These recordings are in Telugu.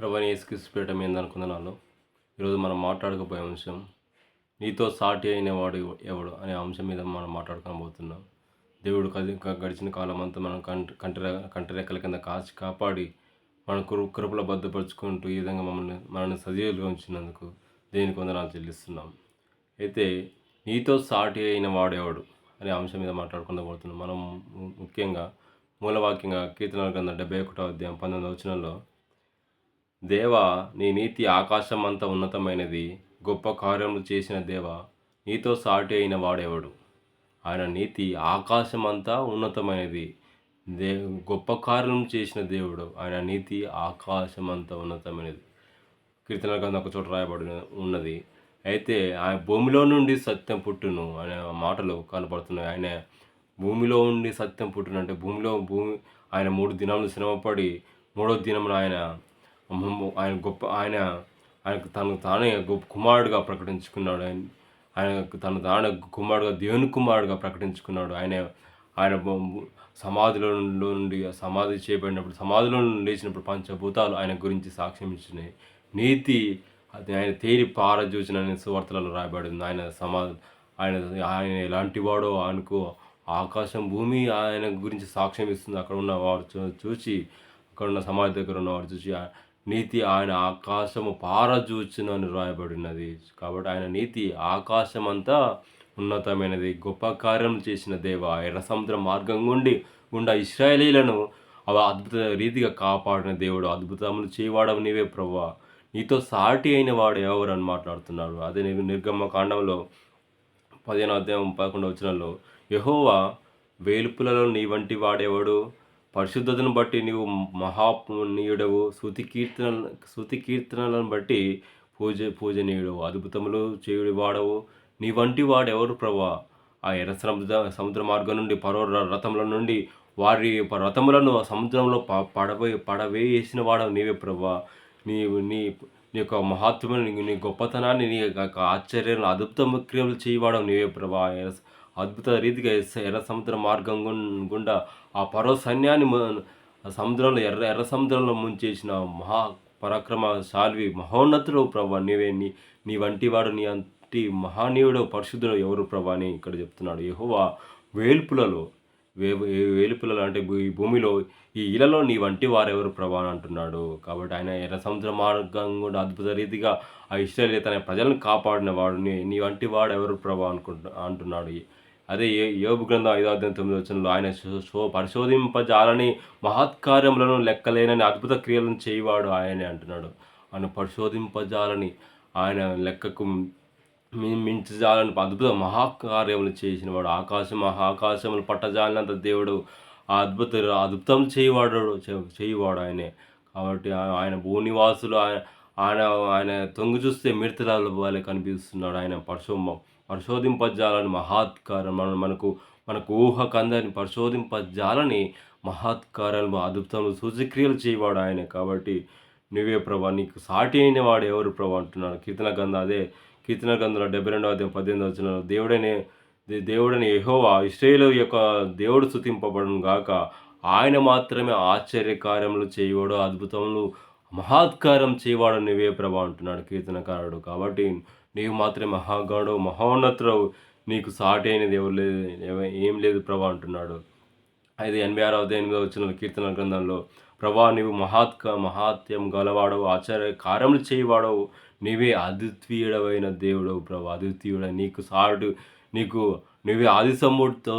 ప్రభు యేసుక్రీస్తుపేట మీద అనుకుందనాలు ఈరోజు మనం మాట్లాడకపోయే అంశం నీతో సాటి అయిన వాడు ఎవడు అనే అంశం మీద మనం మాట్లాడుకోబోతున్నాం దేవుడు గడిచిన కాలం అంతా మనం కంటి కంటి రె- కంటి రెక్కల కింద కాచి కాపాడి మన కృ కృపలో భద్రపరుచుకుంటూ ఈ విధంగా మమ్మల్ని మనల్ని సజీవులుగా ఉంచినందుకు దేనికి వందనాలు చెల్లిస్తున్నాం. అయితే నీతో సాటి అయిన వాడేవాడు అనే అంశం మీద మాట్లాడుకుంటూ మనం ముఖ్యంగా మూలవాక్యంగా కీర్తనల గ్రంథం డెబ్బై ఒకటో అధ్యాయం పంతొమ్మిది వచనంలో దేవా నీ నీతి ఆకాశం అంత ఉన్నతమైనది. గొప్ప కార్యములు చేసిన దేవా నీతో సాటి అయిన వాడెవడు? ఆయన నీతి ఆకాశం అంతా ఉన్నతమైనది. దే గొప్ప కార్యం చేసిన దేవుడు ఆయన నీతి ఆకాశం అంతా ఉన్నతమైనది. కీర్తన గ్రంథం ఒక చోట రాయబడి ఉన్నది. అయితే ఆయన భూమిలో నుండి సత్యం పుట్టును అనే మాటలు కనపడుతున్నాయి ఆయన భూమిలో ఉండి సత్యం పుట్టును అంటే భూమిలో భూమి ఆయన మూడు దినాలు శ్రమపడి మూడో దినమున ఆయన ఆయన గొప్ప ఆయన ఆయనకు తను తానే గొప్ప కుమారుడుగా ప్రకటించుకున్నాడు. ఆయన ఆయనకు తను తానే కుమారుడుగా దేవుని కుమారుడుగా ప్రకటించుకున్నాడు. ఆయన ఆయన సమాధిలో నుండి సమాధి చేయబడినప్పుడు సమాధిలో నుండి లేచినప్పుడు పంచభూతాలు ఆయన గురించి సాక్ష్యం ఇచ్చినాయి నీతి అది ఆయన తేరి పారజూచిన అనే సువార్తలలో రాయబడింది. ఆయన సమా ఆయన ఆయన ఎలాంటి వాడో ఆయనకు ఆకాశం భూమి ఆయన గురించి సాక్ష్యం ఇస్తుంది. అక్కడ ఉన్న వారు చూ- చూసి అక్కడ ఉన్న సమాధి దగ్గర ఉన్న వారు చూసి నీతి ఆయన ఆకాశము పారజూచును అని రాయబడినది కాబట్టి ఆయన నీతి ఆకాశం అంతా ఉన్నతమైనది. గొప్ప కార్యం చేసిన దేవ ఎర్ర సముద్ర మార్గం గుండి గుండా ఇస్రాయలీలను అవి అద్భుత రీతిగా కాపాడిన దేవుడు. అద్భుతములు చేయవాడవు నీవే ప్రభా నీతో సాటి అయిన వాడు ఎవరు అని మాట్లాడుతున్నాడు అదే నేను నిర్గమ కాండంలో పదిహేను అధ్యాయం పదకొండు వచనంలో యహోవా వేలుపులలో నీ వంటి వాడెవడు? పరిశుద్ధతను బట్టి నీవు మహాపుణ్యుడవు. శృతి కీర్తన శృతి కీర్తనలను బట్టి పూజ పూజనీయుడు అద్భుతములు చేయుడి వాడవు నీ వంటి వాడెవరు ప్రభా? ఆ ఎర్ర సముద్ర సముద్ర మార్గం నుండి పరో రథముల నుండి వారి ప- రథములను సముద్రంలో ప పడవే పడవేసిన వాడవు నీవే ప్రభా. నీ నీ నీ యొక్క మహాత్మ్యం నీ గొప్పతనాన్ని నీ యొక్క ఆశ్చర్యాలను అద్భుత క్రియలు చేయవాడవు నీవే ప్రభా. ఎర్ర- అద్భుత రీతిగా ఎర్ర సముద్ర మార్గం గుం- గుండా ఆ పరో సైన్యాన్ని సముద్రంలో ఎర్ర ఎర్ర సముద్రంలో ముంచేసిన మహా పరాక్రమశాలివి మహోన్నతుడు ప్రభా. నీవే నీ నీ వంటి వాడు నీ అంటి మహానీయుడు పరిశుద్ధుడు ఎవరు ప్రభా అని ఇక్కడ చెప్తున్నాడు. యహోవా వేల్పులలో వే వే- వేలుపులలో అంటే ఈ భూమిలో ఈ ఇలలో నీ వంటి వారెవరు ప్రభా అని అంటున్నాడు. కాబట్టి ఆయన ఎర్ర సముద్ర మార్గం కూడా అద్భుత రీతిగా ఆ ఇష్టలే తన ప్రజలను కాపాడిన వాడు. నీ నీ వంటి వాడు ఎవరు ప్రభా అనుకుంటు అంటున్నాడు. అదే యోగ యోబు గ్రంథం ఐదో అధ్యాయం తొమ్మిది వచనంలో ఆయన శో- పరిశోధింపజాలని మహత్కార్యములను లెక్కలేనని అద్భుత క్రియలను చేయవాడు ఆయనే అంటున్నాడు. ఆయన పరిశోధింపజాలని ఆయన లెక్కకు మించజాలని అద్భుత మహాకార్యములు చేసిన వాడు ఆకాశం మహాకాశములు పట్టజాలినంత దేవుడు ఆ అద్భుత అద్భుతం చేయవాడు చేయవాడు ఆయనే. కాబట్టి ఆయన భూనివాసులు ఆయన ఆయన ఆయన తొంగి చూస్తే మిడతల వలె కనిపిస్తున్నాడు ఆయన పరిశో పరిశోధింపజాలని మహాత్కారం మన మనకు మనకు ఊహకందరిని పరిశోధింపజాలని మహాత్కారాలు అద్భుతములు సూచక్రియలు చేయవాడు ఆయన కాబట్టి నువ్వే ప్రభా నీకు సాటి అయిన వాడు ఎవరు ప్రభా అంటున్నాడు. కీర్తన గంధ అదే కీర్తన గంధంలో డెబ్బై రెండవ అధ్యాయం పద్దెనిమిది వచ్చిన దేవుడనే దేవుడని యహోవా ఇస్రాయేలు యొక్క దేవుడు స్థుతింపబడును గాక ఆయన మాత్రమే ఆశ్చర్య కార్యములు చేయవాడు అద్భుతములు మహాత్కారం చేయవాడు నువ్వే ప్రభా అంటున్నాడు కీర్తనకారుడు కాబట్టి నీవు మాత్రమే మహాగాడవు మహోన్నతరావు నీకు సాటి అయినది ఎవరు లేదు ఏం లేదు ప్రభా అంటున్నాడు. ఐదు ఎనభై ఆరవ ఎనిమిదో వచ్చిన కీర్తన గ్రంథంలో ప్రభా నీవు మహాత్క మహాత్యం గలవాడవు ఆచార్య కార్యములు చేయవాడవు. నీవే అద్వితీయుడవైన దేవుడవు ప్రభా. అద్వితీయుడ నీకు సాటు నీకు నువ్వే ఆది సముద్రతో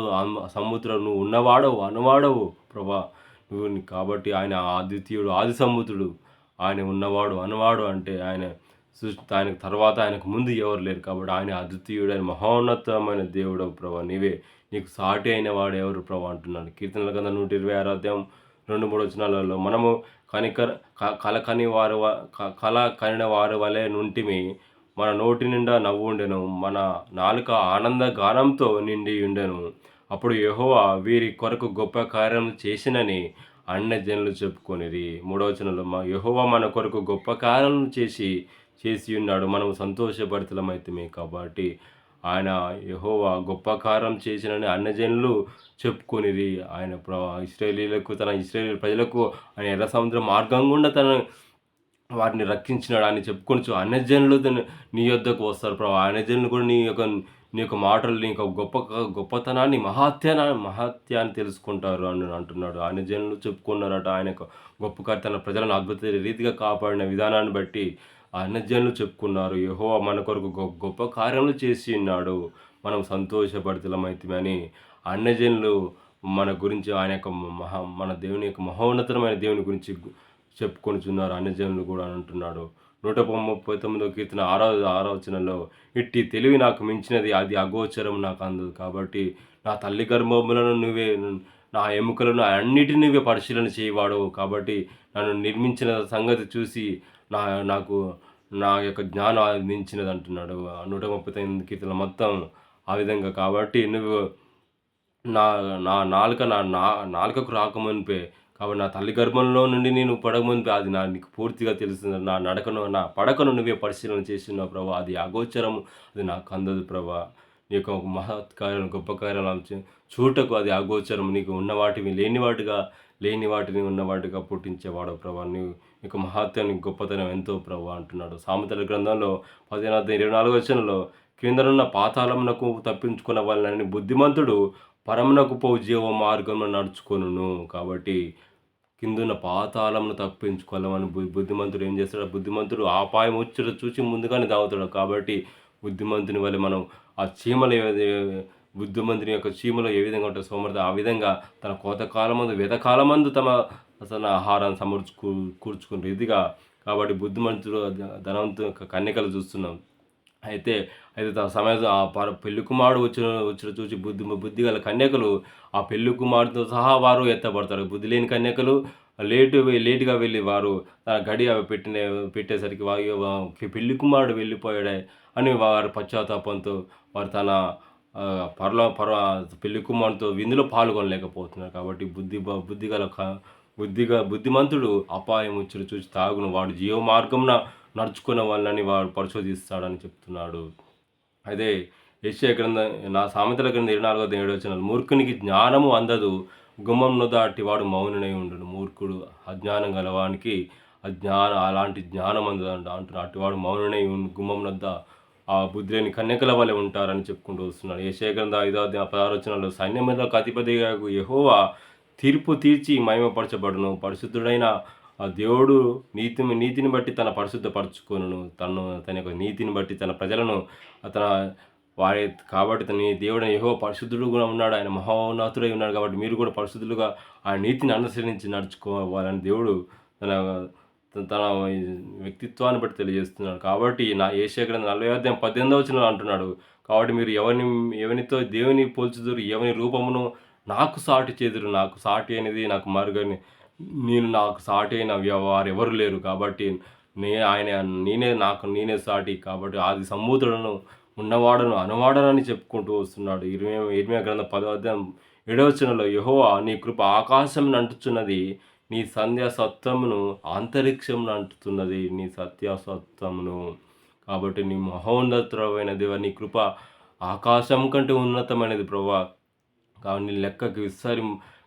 సముద్రం నువ్వు ఉన్నవాడవు అనవాడవు ప్రభా. నువ్వు కాబట్టి ఆయన ఆదిత్యుడు ఆది సముద్రుడు. ఆయన ఉన్నవాడు అనవాడు అంటే ఆయన సృష్టి ఆయనకు తర్వాత ఆయనకు ముందు ఎవరు లేరు కాబట్టి ఆయన అద్వితీయుడైన మహోన్నతమైన దేవుడు ప్రభా. నీవే నీకు సాటి అయిన వాడు ఎవరు ప్రభా అంటున్నాడు. కీర్తనల కింద నూట ఇరవై ఆరు అధ్యాయం రెండు మూడు వచనాలలో మనము కనికర క- కల కని వారు వ- క- కల కనిన వారి వలె నుంటిమి మన నోటి నిండా నవ్వు ఉండెను మన నాలుక ఆనంద గానంతో నిండి ఉండెను. అప్పుడు యహోవా వీరి కొరకు గొప్ప కార్యం చేసినని అన్న జనులు చెప్పుకొనిది మూడవచనంలో మా యహోవా మన కొరకు గొప్ప కార్యం చేసి చేసి ఉన్నాడు. మనం సంతోషభరితలమైతమే కాబట్టి ఆయన యహోవా గొప్ప కారం చేసినని అన్నజనులు చెప్పుకొనిరి. ఆయన ప్ర ఇస్రాయేలీలకు తన ఇస్రాయేల్ ప్రజలకు ఆయన ఎర్ర సముద్రం మార్గం గుండా తన వారిని రక్షించినాడు అని చెప్పుకొనొచ్చు అన్నజనులు తన- నీ యొద్దకు వస్తారు. ప్రభా అన్నజనులు కూడా నీ యొక్క నీ యొక్క మాటలు నీ యొక్క గొప్ప గొప్పతనాన్ని మహాత్యాన మహాత్యాన్ని తెలుసుకుంటారు అని అంటున్నాడు. అన్యజనులు చెప్పుకున్నారట. ఆయన గొప్ప తన ప్రజలను అద్భుత రీతిగా కాపాడిన విధానాన్ని బట్టి ఆ చెప్పుకున్నారు యహో మన కొరకు గొ- గొప్ప కార్యములు చేసి ఉన్నాడు. మనం సంతోషపడితలమైతమని అన్నజనులు మన గురించి ఆయన యొక్క మహా మన దేవుని యొక్క మహోన్నతమైన దేవుని గురించి చెప్పుకొనిచున్నారు. అన్నజనులు కూడా అని అంటున్నాడు. నూట ముప్పై తొమ్మిదో కీర్తన ఆరో ఆలోచనలో ఇట్టి తెలివి నాకు మించినది అది అగోచరం నాకు అందదు. కాబట్టి నా తల్లి గర్భములను నువ్వే నా ఎముకలను అన్నిటిని నువ్వే పరిశీలన చేయవాడు. కాబట్టి నన్ను నిర్మించిన సంగతి చూసి నా నాకు నా యొక్క జ్ఞానం మించినది అంటున్నాడు నూట ముప్పై తొమ్మిది కీర్తన మొత్తం ఆ విధంగా కాబట్టి నువ్వు నా నా నాలుక నా నా నాలుకకు రాకమునిపే కాబట్టి నా తల్లి గర్భంలో నుండి నేను పడకమునిపే అది నా నీకు పూర్తిగా తెలుస్తుంది. నా నడకను నా పడకను నువ్వే పరిశీలన చేస్తున్నావు ప్రభా. అది అగోచరం అది నాకు అందదు ప్రభా. నీ యొక్క మహత్కార్యం గొప్ప కార్యాలను చూటకు అది అగోచరం నీకు ఉన్న వాటిని లేని వాటిగా లేని వాటిని ఉన్నవాటిగా పుట్టించేవాడు ప్రభా. నీ యొక్క మహత్యాన్ని గొప్పతనం ఎంతో ప్రభా అంటున్నాడు. సామెతల గ్రంథంలో పదిహేను ఇరవై నాలుగు వచనంలో క్రిందనున్న పాతాళమునకు తప్పించుకున్న వాళ్ళని బుద్ధిమంతుడు పరమునకు పో జీవ మార్గంలో నడుచుకొనును. కాబట్టి కిందున్న పాతాళమును తప్పించుకోవాలని బుద్ధిమంతుడు ఏం చేస్తాడు? బుద్ధిమంతుడు ఆపాయం వచ్చి చూసి ముందుగానే దాగుతాడు. కాబట్టి బుద్ధిమంతుని వల్ల మనం ఆ చీమలు ఏ బుద్ధిమంతుని యొక్క చీమలో ఏ విధంగా ఉంటుంది సోమర్థ ఆ విధంగా తన కోత కాలమందు తమ తన ఆహారాన్ని సమర్చు కూర్చుకున్న రీతిగా కాబట్టి బుద్ధిమంతుడు ధనవంతు కన్యకలు చూస్తున్నాం. అయితే అయితే తన సమయం ఆ పర పెళ్ళి కుమారుడు వచ్చిన వచ్చిన చూసి బుద్ధి బుద్ధి గల కన్యకలు ఆ పెళ్ళి కుమారుడితో సహా వారు ఎత్తబడతారు. బుద్ధి లేని కన్యకలు లేటు లేటుగా వెళ్ళి వారు గడి అవి పెట్టిన పెట్టేసరికి వారు పెళ్ళి కుమారుడు వెళ్ళిపోయాడే అని వారి పశ్చాత్తాపంతో వారు తన ఆ, పరలో పర పెళ్ళి కుమారుడితో విందులో పాల్గొనలేకపోతున్నారు కాబట్టి బుద్ధి బుద్ధిగల బుద్ధి గల బుద్ధిగా బుద్ధిమంతుడు అపాయం వచ్చి చూసి తాగును. వాడు జీవ మార్గంన నడుచుకున్న వాళ్ళని వాడు పరిశోధిస్తాడని చెప్తున్నాడు. అదే యెషయా గ్రంథం నా సామెతల గ్రంథం ఇరవై నాలుగో ఏడు వచ్చిన మూర్ఖునికి జ్ఞానము అందదు గుమ్మంను దాటి అట్టివాడు మౌనునై ఉండును. మూర్ఖుడు అజ్ఞానం గలవానికి అజ్ఞానం అలాంటి జ్ఞానం అందదు అంట అంటున్నాడు. అట్టివాడు మౌనునై ఉండు గుమ్మం వద్ద ఆ బుద్ధి లేని కన్యకల వలె ఉంటారని చెప్పుకుంటూ వస్తున్నాడు. యెషయా గ్రంథ ఐదో అధ్యాయం పదారచనలో సైన్యములకు అధిపతిగా తీర్పు తీర్చి మహిమపరచబడును. పరిశుద్ధుడైన ఆ దేవుడు నీతి నీతిని బట్టి తన పరిశుద్ధపరచుకొనును. తను తన యొక్క నీతిని బట్టి తన ప్రజలను తన వారి కాబట్టి తన దేవుడు యహో పరిశుద్ధుడు కూడా ఉన్నాడు. ఆయన మహోన్నతుడై ఉన్నాడు కాబట్టి మీరు కూడా పరిశుద్ధులుగా ఆ నీతిని అనుసరించి నడుచుకోవాలని దేవుడు తన తన- వ్యక్తిత్వాన్ని బట్టి తెలియజేస్తున్నాడు. కాబట్టి నా ఏషియా గ్రంథం నలభై అధ్యాయం పద్దెనిమిది వచ్చిన అంటున్నాడు కాబట్టి మీరు ఎవరిని ఎవరితో దేవుని పోల్చుదురు ఎవని రూపమును నాకు సాటి చేదురు నాకు సాటి అనేది నాకు మరుగని నేను నాకు సాటి అయిన వారు ఎవరు లేరు కాబట్టి నే ఆయన నేనే నాకు నేనే సాటి కాబట్టి ఆది సంబూతులను ఉన్నవాడను అనవాడనని చెప్పుకుంటూ వస్తున్నాడు. ఇరవై ఇరవై గ్రంథ పదో అధ్యాయం ఏడవచనంలో నీ కృప ఆకాశం అంటుచున్నది నీ సంధ్యా సత్వమును అంతరిక్షం అంటుతున్నది నీ సత్య సత్వమును కాబట్టి నీ మహోన్నతమైన దేవ నీ కృప ఆకాశం కంటే ఉన్నతమైనది ప్రభా కాబట్టి నీ లెక్కకు విస్తరి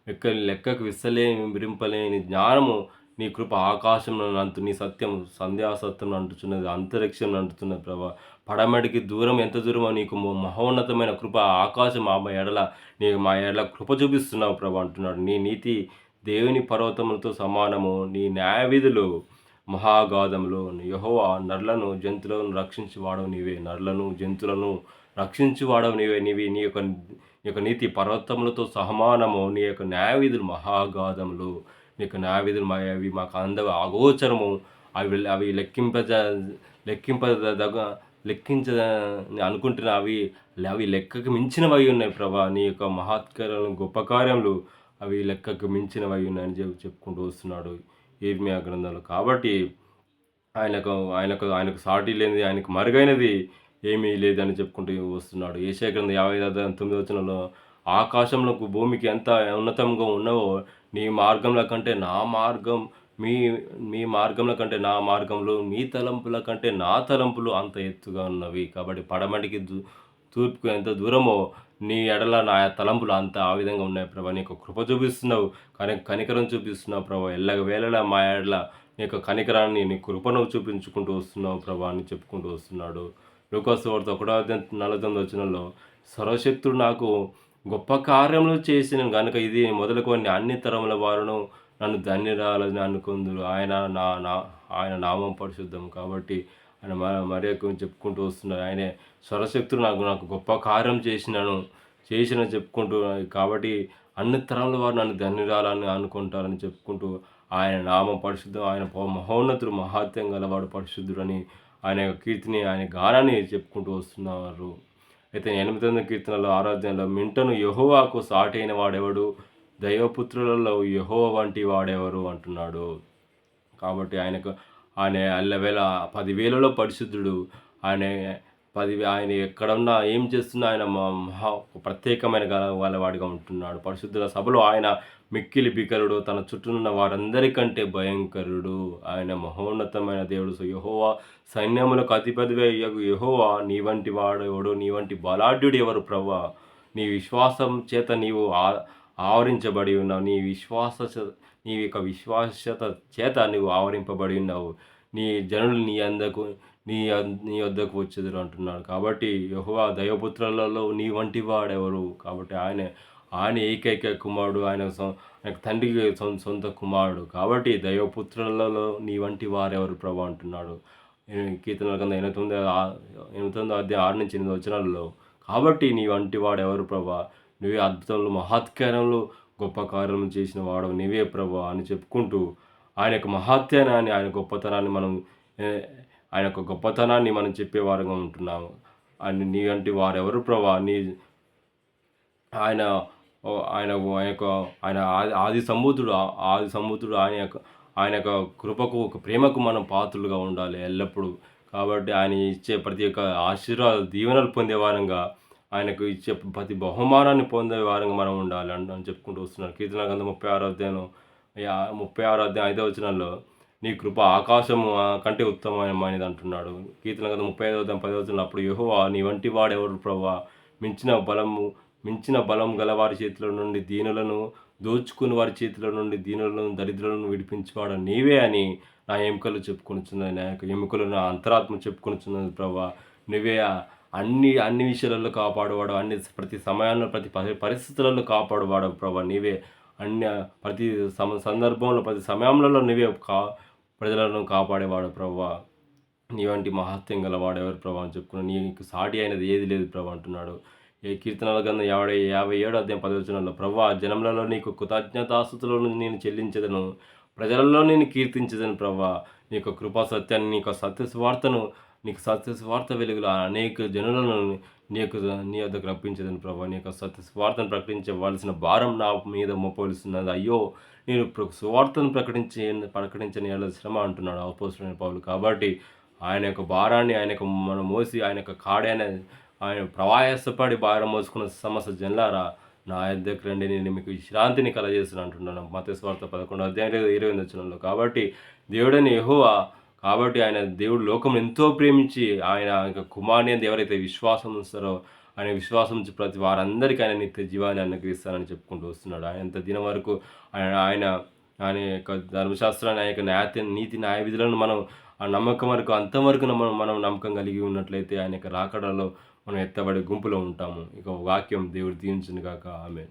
లెక్క లెక్కకు విస్తలేని విరింపలేని జ్ఞానము నీ కృప ఆకాశం అంటు నీ సత్యం సంధ్యాసత్యం అంటుచున్నది అంతరిక్షం అంటుతున్నది ప్రభా. పడమటికి దూరం ఎంత దూరమో నీకు మో- మహోన్నతమైన కృప ఆకాశం మా ఎడల నీ మా ఎడల కృప చూపిస్తున్నావు ప్రభా అంటున్నాడు. నీ నీతి దేవుని పర్వతములతో సమానము నీ న్యాయవిధులు మహాగాధములు. యహోవా నర్లను జంతువులను రక్షించేవాడవు నీవే. నర్లను జంతువులను రక్షించేవాడవు నీవే. నీవి నీ యొక్క నీ యొక్క నీతి పర్వతములతో సమానము నీ యొక్క న్యాయ విధులు నీకు నా విధులు మా అవి మాకు అంద అగోచరము అవి అవి లెక్కింప లెక్కింప దగ లెక్కించ అనుకుంటున్న అవి అవి లెక్కకు మించినవి ఉన్నాయి ప్రభా. నీ యొక్క మహత్కార్యాలు గొప్ప కార్యములు అవి లెక్కకు మించినవి ఉన్నాయని చెప్పి చెప్పుకుంటూ వస్తున్నాడు ఈర్మియా గ్రంథంలో. కాబట్టి ఆయనకు ఆయనకు ఆయనకు సాటి లేనిది ఆయనకు మరుగైనది ఏమీ లేదని చెప్పుకుంటూ వస్తున్నాడు. ఏషియా గ్రంథం యాభై తొమ్మిది వచనంలో ఆకాశంలో భూమికి ఎంత ఉన్నతంగా ఉన్నవో నీ మార్గంల కంటే నా మార్గం మీ మీ మార్గంల కంటే నా మార్గంలో మీ తలంపుల కంటే నా తలంపులు అంత ఎత్తుగా ఉన్నవి. కాబట్టి పడమటికి దూ తూర్పుకు ఎంత దూరమో నీ ఎడల నా తలంపులు అంత ఆ విధంగా ఉన్నాయి ప్రభా. నీకు కృప చూపిస్తున్నావు కని కనికరం చూపిస్తున్నావు ప్రభా. ఎల్లగ వేళలా మా ఎడల నీ యొక్క కనికరాన్ని నీ కృపను చూపించుకుంటూ వస్తున్నావు ప్రభా అని చెప్పుకుంటూ వస్తున్నాడు. లూకాసు వార్త ఒకటో నలభై తొమ్మిది వచ్చినలో సర్వశక్తుడు నాకు గొప్ప కార్యములు చేసిన. గనుక ఇది మొదలుకొని అన్ని తరముల వారును నన్ను ధన్యురాలని అనుకుందురు. ఆయన నా నా ఆయన నామం పరిశుద్ధం కాబట్టి ఆయన మరి చెప్పుకుంటూ వస్తున్నారు. ఆయనే స్వరశక్తులు నాకు నాకు గొప్ప కార్యం చేసినాను చేసిన చెప్పుకుంటూ కాబట్టి అన్ని తరముల వారు నన్ను ధన్యురాలని అనుకుంటారని చెప్పుకుంటూ ఆయన నామం పరిశుద్ధం ఆయన మహోన్నతుడు మహాత్యం గలవాడు పరిశుద్ధుడని ఆయన కీర్తిని ఆయన గానాన్ని చెప్పుకుంటూ వస్తున్నారు. అయితే ఎనిమిది వందల కీర్తనలో ఆరాధనలో మింటను యహోవాకు సాటైన వాడెవడు? దైవపుత్రులలో యహోవ వంటి వాడెవరు? అంటున్నాడు. కాబట్టి ఆయనకు ఆయన అల్లవేళ పదివేలలో పరిశుద్ధుడు. ఆయన పది ఆయన ఎక్కడున్నా ఏం చేస్తున్నా ఆయన మహా ప్రత్యేకమైన గలవాడిగా ఉంటున్నాడు. పరిశుద్ధుల సభలో ఆయన మిక్కిలి బికరుడు తన చుట్టూనున్న వారందరికంటే భయంకరుడు. ఆయన మహోన్నతమైన దేవుడు. సో యహోవా సైన్యములకు అధిపతివే యహోవా నీ వంటి వాడెవడు? నీ వంటి బలాఢ్యుడు ఎవరు ప్రవ్వా? నీ విశ్వాసం చేత నీవు ఆవరించబడి ఉన్నావు. నీ విశ్వాస నీ యొక్క విశ్వాసత చేత నువ్వు ఆవరింపబడి ఉన్నావు. నీ జనులు నీ అందకు నీ నీ వద్దకు వచ్చేదారు అంటున్నాడు. కాబట్టి యహోవా దైవపుత్రులలో నీ వంటి వాడెవరు? కాబట్టి ఆయన ఆయన ఏకైక కుమారుడు ఆయన ఆయన తండ్రికి సొంత కుమారుడు. కాబట్టి దైవపుత్రులలో నీ వంటి వారెవరు? ప్రభు అంటున్నాడు. కీర్తనల కింద ఎనభై తొమ్మిది ఎనభై తొమ్మిది అధ్యాయం ఆరు నుంచి ఎనిమిది వచనాలలో కాబట్టి నీ వంటి వాడు ఎవరు ప్రభా? నువ్వే అద్భుతంలో మహత్కారంలో గొప్ప కార్యము చేసిన వాడు నీవే ప్రభా అని చెప్పుకుంటూ ఆయన యొక్క మహాత్యాన్ని ఆయన గొప్పతనాన్ని మనం ఆయన యొక్క గొప్పతనాన్ని మనం చెప్పేవారుగా ఉంటున్నాము. ఆయన నీ వంటి వారెవరు ప్రభా? నీ ఆయన ఆయన ఆయన యొక్క ఆయన ఆది సముద్రుడు ఆది సముద్రుడు ఆయన యొక్క ఆయన యొక్క కృపకు ఒక ప్రేమకు మనం పాత్రలుగా ఉండాలి ఎల్లప్పుడూ. కాబట్టి ఆయన ఇచ్చే ప్రతి ఒక్క ఆశీర్వాద దీవెనలు పొందే వారంగా ఆయనకు ఇచ్చే ప్రతి బహుమానాన్ని పొందే వారంగా మనం ఉండాలి అని చెప్పుకుంటూ వస్తున్నారు. కీర్తన గంధ ముప్పై ఆరో అధ్యాయం ముప్పై ఆరో అధ్యాయం ఐదో వచనంలో నీ కృప ఆకాశము కంటే ఉత్తమమైనది అంటున్నాడు. కీర్తన కదా ముప్పై ఐదో అధ్యాయం పదో వచనం అప్పుడు యహోవా నీ వంటి వాడెవరు ప్రభా మించిన బలము మించిన బలం గలవారి చేతిలో నుండి దీనులను దోచుకుని వారి చేతిలో నుండి దీనులను దరిద్రులను విడిపించేవాడు నీవే అని నా ఎముకలు చెప్పుకొనిచున్నది. నా యొక్క ఎముకలు నా అంతరాత్మ చెప్పుకొనిచున్నది ప్రభా నువ్వే అన్ని అన్ని విషయాలలో కాపాడువాడు అన్ని ప్రతి సమయాల్లో ప్రతి పరిస్థితులలో కాపాడువాడు ప్రభా నీవే అన్ని ప్రతి సమ సందర్భంలో ప్రతి సమయంలో నువ్వే కా ప్రజలను కాపాడేవాడు ప్రభా నీ వంటి మహత్యం గలవాడు ఎవరు ప్రభా అని చెప్పుకున్నాడు నీకు సాటి అయినది ఏది లేదు ప్రభా అంటున్నాడు. ఏ కీర్తనల కింద యాభై యాభై ఏడు అధ్యాయం పదవచనంలో ప్రభా జనములలో నీకు కృతజ్ఞతాస్తుతులను నేను చెల్లించదను. ప్రజలలో నేను కీర్తించదను ప్రభా నీ యొక్క కృపా సత్యాన్ని నీ యొక్క సత్య స్వార్థను నీకు సత్య స్వార్థ వెలుగులో అనేక జనులను నీ యొక్క నీ వద్దకు రప్పించదని ప్రభా నీ యొక్క సత్య స్వార్థను ప్రకటించవలసిన భారం నా మీద మోపవలసినది. అయ్యో నేను స్వార్థను ప్రకటించి ప్రకటించని శ్రమ అంటున్నాడు అపోసిన పౌలు. కాబట్టి ఆయన యొక్క భారాన్ని ఆయన యొక్క మనం మోసి ఆయన యొక్క కాడైన ఆయన ప్రవాయసపడి భారం మోసుకున్న సమస్య జన్లారా నా దగ్గర రండి నేను మీకు విశ్రాంతిని కలజేసిన అంటున్నాను మతస్వార్థ పదకొండు అధ్యాయంలో ఇరవై వచ్చినంలో కాబట్టి దేవుడని ఎహోవా కాబట్టి ఆయన దేవుడు లోకం ఎంతో ప్రేమించి ఆయన కుమార్ని ఎవరైతే విశ్వాసం ఉంచుతారో ఆయన విశ్వాసం ప్రతి వారందరికీ ఆయన నిత్య జీవాన్ని అనుగ్రహిస్తానని చెప్పుకుంటూ వస్తున్నాడు. ఆయన దినం వరకు ఆయన ఆయన ఆయన యొక్క ధర్మశాస్త్రాన్ని ఆయన యొక్క న్యాయ నీతి న్యాయ విధులను మనం ఆ నమ్మకం వరకు అంతవరకు మనం మనం నమ్మకం కలిగి ఉన్నట్లయితే ఆయన యొక్క రాకడలో మనం ఎత్తబడే గుంపులో ఉంటాము. ఇక వాక్యం దేవుడు దీవించింది కాక ఆమె